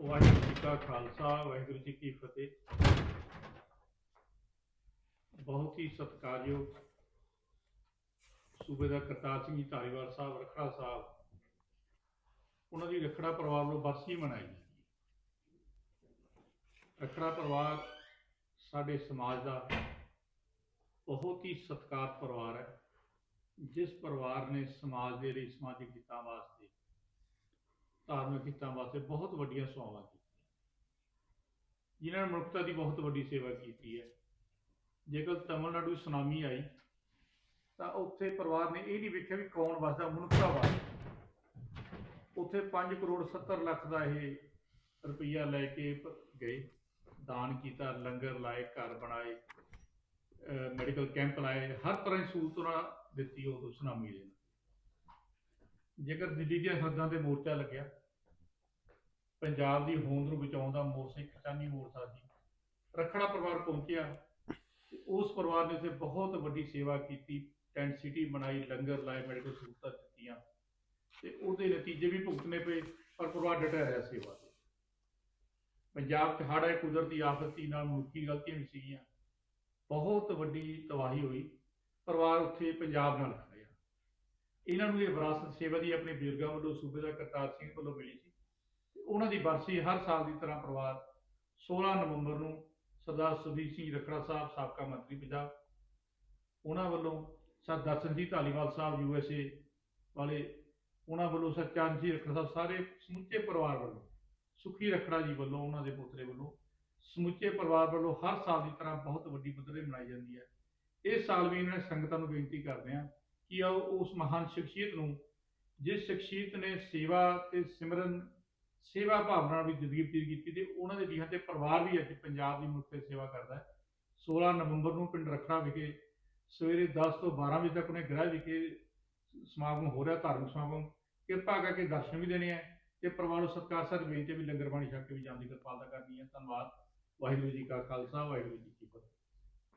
ਵਾਹਿਗੁਰੂ ਜੀ ਕਾ ਖਾਲਸਾ, ਵਾਹਿਗੁਰੂ ਜੀ ਕੀ ਫਤਿਹ। ਬਹੁਤ ਹੀ ਸਤਿਕਾਰਯੋਗ ਸੂਬੇਦਾਰ ਕਰਤਾਰ ਸਿੰਘ ਜੀ ਧਾਰੀਵਾਲ ਸਾਹਿਬ, ਰਖੜਾ ਸਾਹਿਬ। ਉਹਨਾਂ ਦੀ ਰਖੜਾ ਪਰਿਵਾਰ ਵੱਲੋਂ ਬਰਸੀ ਮਨਾਈ ਜਾਂਦੀ ਰਖੜਾ ਪਰਿਵਾਰ ਸਾਡੇ ਸਮਾਜ ਦਾ ਬਹੁਤ ਹੀ ਸਤਿਕਾਰ ਪਰਿਵਾਰ ਹੈ, ਜਿਸ ਪਰਿਵਾਰ ਨੇ ਸਮਾਜ ਦੇ ਲਈ ਸਮਾਜਿਕ ਹਿੱਤਾਂ ਵਾਸਤੇ ਧਾਰਮਿਕ ਹਿੱਤਾਂ ਵਾਸਤੇ ਬਹੁਤ ਵੱਡੀਆਂ ਸੇਵਾਵਾਂ ਕੀਤੀਆਂ। ਜਿਨ੍ਹਾਂ ਨੇ ਮਨੁੱਖਤਾ ਦੀ ਬਹੁਤ ਵੱਡੀ ਸੇਵਾ ਕੀਤੀ ਹੈ। ਜੇਕਰ ਤਮਿਲਨਾਡੂ ਸੁਨਾਮੀ ਆਈ, ਤਾਂ ਉੱਥੇ ਪਰਿਵਾਰ ਨੇ ਇਹ ਨਹੀਂ ਵੇਖਿਆ ਵੀ ਕੌਣ ਵਸਦਾ, ਮਨੁੱਖਤਾ ਵਾਸਤੇ ਉੱਥੇ 5 ਕਰੋੜ 70 ਲੱਖ ਦਾ ਇਹ ਰੁਪਈਆ ਲੈ ਕੇ ਗਏ। ਦਾਨ ਕੀਤਾ, ਲੰਗਰ ਲਾਏ, ਘਰ ਬਣਾਏ ਮੈਡੀਕਲ ਕੈਂਪ ਲਾਏ, ਹਰ ਤਰ੍ਹਾਂ ਦੀ ਸਹੂਲਤ ਉਹਨਾਂ ਦਿੱਤੀ, ਉਹ ਸੁਨਾਮੀ ਦੇ ਨਾਲ। ਜੇਕਰ ਦਿੱਲੀ ਦੀਆਂ ਸਰਹੱਦਾਂ ਤੇ ਮੋਰਚਾ ਲੱਗਿਆ, ਪੰਜਾਬ ਦੀ ਹੋਂਦ ਨੂੰ ਬਚਾਉਣ ਦਾ ਮੋਰਚਾ ਇੱਕ ਕਿਸਾਨੀ ਮੋਰਚਾ ਸੀ ਰਖੜਾ ਪਰਿਵਾਰ ਪਹੁੰਚਿਆ ਉਸ ਪਰਿਵਾਰ ਨੇ ਉੱਥੇ ਬਹੁਤ ਵੱਡੀ ਸੇਵਾ ਕੀਤੀ ਟੈਂਟ ਸਿਟੀ ਬਣਾਈ, ਲੰਗਰ ਲਾਏ ਮੈਡੀਕਲ ਸਹੂਲਤਾਂ ਦਿੱਤੀਆਂ। ਤੇ ਉਹਦੇ ਨਤੀਜੇ ਵੀ ਭੁਗਤਣੇ ਪਏ, ਪਰ ਪਰਿਵਾਰ ਡਟਿਆ ਰਿਹਾ ਸੇਵਾ ਤੇ। ਪੰਜਾਬ 'ਚ ਹੜ੍ਹ ਆਏ, ਕੁਦਰਤੀ ਆਫਤੀ ਨਾਲ ਮਨੁੱਖੀ ਗਲਤੀਆਂ ਵੀ ਸੀਗੀਆਂ। ਬਹੁਤ ਵੱਡੀ ਤਬਾਹੀ ਹੋਈ। ਪਰਿਵਾਰ ਉੱਥੇ ਪੰਜਾਬ ਨਾਲ ਇਹਨਾਂ ਨੂੰ ਇਹ ਵਿਰਾਸਤ ਸੇਵਾ ਦੀ ਆਪਣੇ ਬਜ਼ੁਰਗਾਂ ਵੱਲੋਂ ਸੂਬੇਦਾਰ ਕਰਤਾਰ ਸਿੰਘ ਵੱਲੋਂ ਮਿਲੀ ਸੀ। ਤੇ ਉਹਨਾਂ ਦੀ ਬਰਸੀ ਹਰ ਸਾਲ ਦੀ ਤਰ੍ਹਾਂ ਪਰਿਵਾਰ 16 ਨਵੰਬਰ ਨੂੰ ਸਰਦਾਰ ਸੁਖਬੀਰ ਸਿੰਘ ਰਖੜਾ ਸਾਹਿਬ, ਸਾਬਕਾ ਮੰਤਰੀ ਪੰਜਾਬ, ਉਹਨਾਂ ਵੱਲੋਂ sir Darshan ji Dhaliwal Sahib, U S A ਵਾਲੇ, ਉਹਨਾਂ ਵੱਲੋਂ ਸਰ ਚੰਦ ਜੀ ਰਖੜਾ ਸਾਹਿਬ, ਸਾਰੇ ਸਮੁੱਚੇ ਪਰਿਵਾਰ ਵੱਲੋਂ, ਸੁਖੀ ਰਖੜਾ ਜੀ ਵੱਲੋਂ, ਉਹਨਾਂ ਦੇ ਪੁੱਤਰੇ ਵੱਲੋਂ, ਸਮੁੱਚੇ ਪਰਿਵਾਰ ਵੱਲੋਂ ਹਰ ਸਾਲ ਦੀ ਤਰ੍ਹਾਂ ਬਹੁਤ ਵੱਡੀ ਪੱਧਰ ਤੇ ਮਨਾਈ ਜਾਂਦੀ ਹੈ। ਇਸ ਸਾਲ ਵੀ ਇਹਨਾਂ ਨੇ ਸੰਗਤਾਂ ਨੂੰ ਬੇਨਤੀ ਕਰਦੇ ਹਾਂ ਕਿ ਆਓ ਉਸ ਮਹਾਨ ਸ਼ਖਸੀਅਤ ਨੂੰ, ਜਿਸ ਸ਼ਖਸੀਅਤ ਨੇ ਸੇਵਾ ਤੇ ਸਿਮਰਨ, ਸੇਵਾ ਭਾਵਨਾ ਨਾਲ ਵੀ ਜ਼ਿੰਦਗੀ ਬਤੀਤ ਕੀਤੀ ਤੇ ਉਹਨਾਂ ਦੇ ਜੀਹਾਂ ਤੇ ਪਰਿਵਾਰ ਵੀ ਅੱਜ ਪੰਜਾਬ ਦੀ ਮੁੱਖ ਤੇ ਸੇਵਾ ਕਰਦਾ ਹੈ। 16 ਨਵੰਬਰ ਨੂੰ ਪਿੰਡ ਰਖੜਾ ਵਿਖੇ ਸਵੇਰੇ 10 ਤੋਂ 12 ਵਜੇ ਤੱਕ ਉਹਨੇ ਗ੍ਰਹਿ ਵਿਖੇ ਸਮਾਗਮ ਹੋ ਰਿਹਾ, ਧਾਰਮਿਕ ਸਮਾਗਮ। ਕਿਰਪਾ ਕਰਕੇ ਦਰਸ਼ਨ ਵੀ ਦੇਣੇ ਆ ਤੇ ਪਰਿਵਾਰ ਨੂੰ ਸਤਿਕਾਰ ਸਹਿਤ ਬੇਨਤੀ ਹੈ ਵੀ ਲੰਗਰ ਪਾਣੀ ਛਕ ਕੇ ਵੀ ਜਾਂਦੀ, ਕਿਰਪਾਲਤਾ ਕਰਨੀ ਹੈ ਧੰਨਵਾਦ। ਵਾਹਿਗੁਰੂ ਜੀ ਕਾ ਖਾਲਸਾ, ਵਾਹਿਗੁਰੂ ਜੀ ਕੀ ਫਤਿਹ।